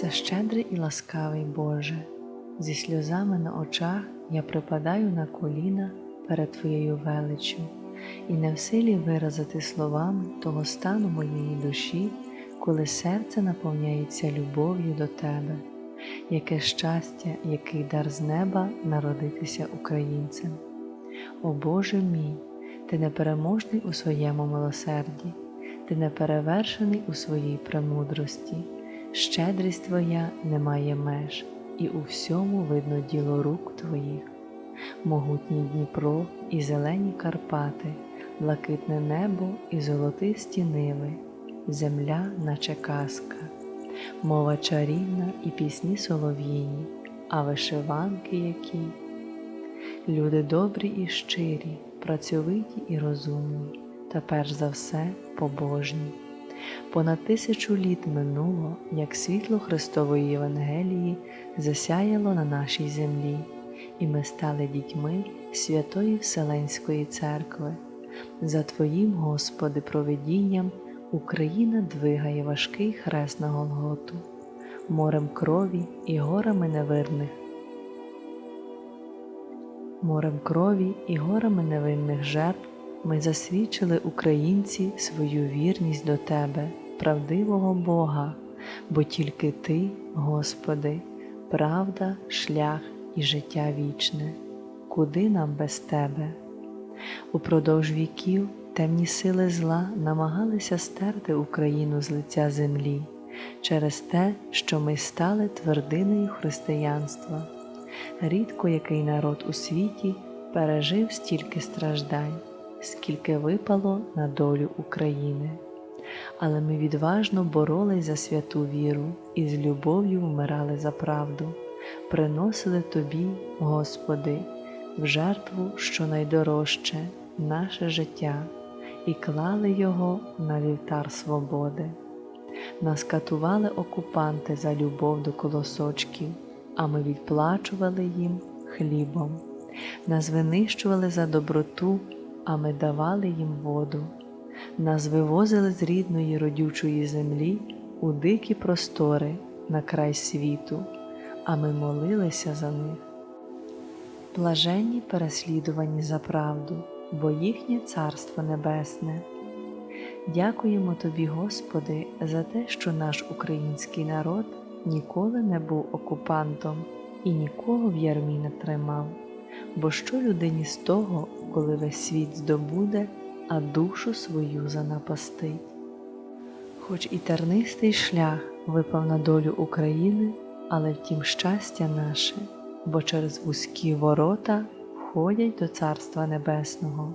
Всещедрий і ласкавий Боже, зі сльозами на очах я припадаю на коліна перед Твоєю величчю і не в силі виразити словами того стану моєї душі, коли серце наповняється любов'ю до Тебе, яке щастя, який дар з неба народитися українцем. О Боже мій, Ти непереможний у своєму милосерді, Ти неперевершений у своїй премудрості. Щедрість Твоя не має меж, і у всьому видно діло рук Твоїх, могутній Дніпро і зелені Карпати, блакитне небо і золотисті ниви, земля, наче казка, мова чарівна і пісні солов'їні, а вишиванки які. Люди добрі і щирі, працьовиті і розумні, та перш за все побожні. Понад тисячу літ минуло, як світло Христової Євангелії засяяло на нашій землі, і ми стали дітьми Святої Вселенської Церкви. За Твоїм, Господи, провидінням Україна двигає важкий хрест на Голготу, морем крові і горами невирних. Морем крові і горами невинних жертв ми засвідчили українці свою вірність до Тебе, правдивого Бога, бо тільки Ти, Господи, правда, шлях і життя вічне, куди нам без Тебе? Упродовж віків темні сили зла намагалися стерти Україну з лиця землі через те, що ми стали твердиною християнства. Рідко який народ у світі пережив стільки страждань скільки випало на долю України. Але ми відважно боролись за святу віру і з любов'ю вмирали за правду, приносили Тобі, Господи, в жертву що найдорожче, наше життя, і клали його на вівтар свободи. Нас катували окупанти за любов до колосочків, а ми відплачували їм хлібом. Нас винищували за доброту а ми давали їм воду. Нас вивозили з рідної родючої землі у дикі простори на край світу, а ми молилися за них. Блаженні переслідувані за правду, бо їхнє Царство Небесне. Дякуємо Тобі, Господи, за те, що наш український народ ніколи не був окупантом і нікого в ярмі не тримав. Бо що людині з того, коли весь світ здобуде, а душу свою занапастить? Хоч і тернистий шлях випав на долю України, але втім щастя наше, бо через вузькі ворота входять до Царства Небесного.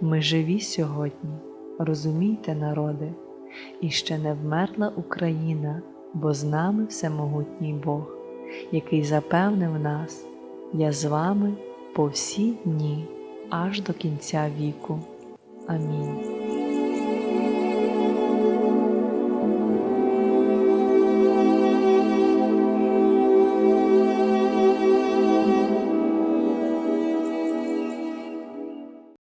Ми живі сьогодні, розумійте, народи, і ще не вмерла Україна, бо з нами всемогутній Бог, який запевнив нас. Я з вами по всі дні аж до кінця віку. Амінь.